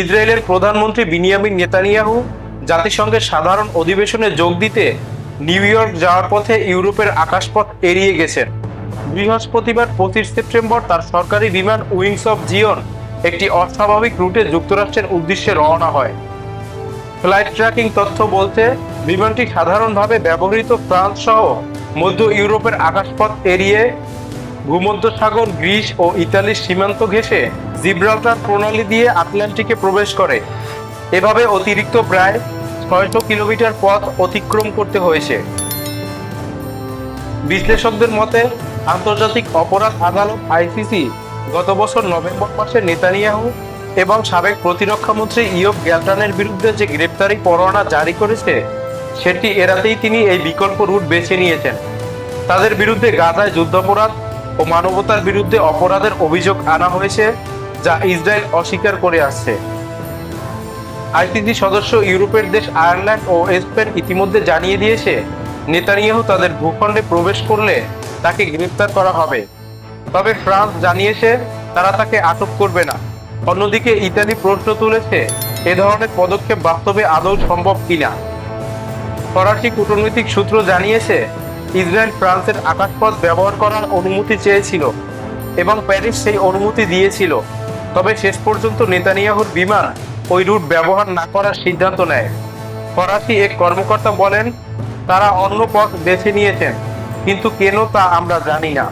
ইসরায়েলের প্রধানমন্ত্রী বিনিয়ামিন নেতানিয়াহু জাতিসংঘের সাধারণ অধিবেশনে যোগ দিতে নিউ ইয়র্ক যাওয়ার পথে ইউরোপের আকাশপথ এড়িয়ে গেছেন। বৃহস্পতিবার পঁচিশ সেপ্টেম্বর তার সরকারি বিমান উইংস অফ জিয়ন একটি অস্বাভাবিক রুটে যুক্তরাষ্ট্রের উদ্দেশ্যে রওনা হয়। ফ্লাইট ট্র্যাকিং তথ্য বলছে, বিমানটি সাধারণভাবে ব্যবহৃত ফ্রান্স সহ মধ্য ইউরোপের আকাশপথ এড়িয়ে ভূমধ্যসাগর, গ্রিস ও ইতালির সীমান্ত ঘেঁষে জিব্রাল্টার প্রণালী দিয়ে আটলান্টিকে প্রবেশ করে। এভাবে অতিরিক্ত প্রায় ছয়শো কিলোমিটার পথ অতিক্রম করতে হয়েছে। বিশ্লেষকদের মতে, আন্তর্জাতিক অপরাধ আদালত আইসিসি গত বছর নভেম্বর মাসে নেতানিয়াহু এবং সাবেক প্রতিরক্ষামন্ত্রী ইয়ব গ্যালটানের বিরুদ্ধে যে গ্রেপ্তারি পরোয়ানা জারি করেছে, সেটি এড়াতেই তিনি এই বিকল্প রুট বেছে নিয়েছেন। তাদের বিরুদ্ধে গাজায় যুদ্ধাপরাধ ও মানবতার বিরুদ্ধে অপরাধের অভিযোগ আনা হয়েছে। যা ইসরায়েল অস্বীকার করে আসছে আইসিসি সদস্য ইউরোপের দেশ আয়ারল্যান্ড ও স্পেন ইতিমধ্যে জানিয়ে দিয়েছে, নেতানিয়াহু তাদের ভূখণ্ডে প্রবেশ করলে তাকে গ্রেপ্তার করা হবে। তবে ফ্রান্স জানিয়েছে তারা তাকে আটক করবে না। অন্যদিকে ইতালি প্রশ্ন তুলেছে, এ ধরনের পদক্ষেপ বাস্তবে আদৌ সম্ভব কিনা। ফরাসি কূটনৈতিক সূত্র জানিয়েছে, ইসরায়েল ফ্রান্সের আকাশপথ ব্যবহার করার অনুমতি চেয়েছিল এবং প্যারিস সেই অনুমতি দিয়েছিল। তবে শেষ পর্যন্ত নেতানিয়াহুর বিমান ওই রুট ব্যবহার না করার সিদ্ধান্ত নেয়। ফরাসি এক কর্মকর্তা বলেন, তারা অন্য পথ বেছে নিয়েছেন, কিন্তু কেন তা আমরা জানি না।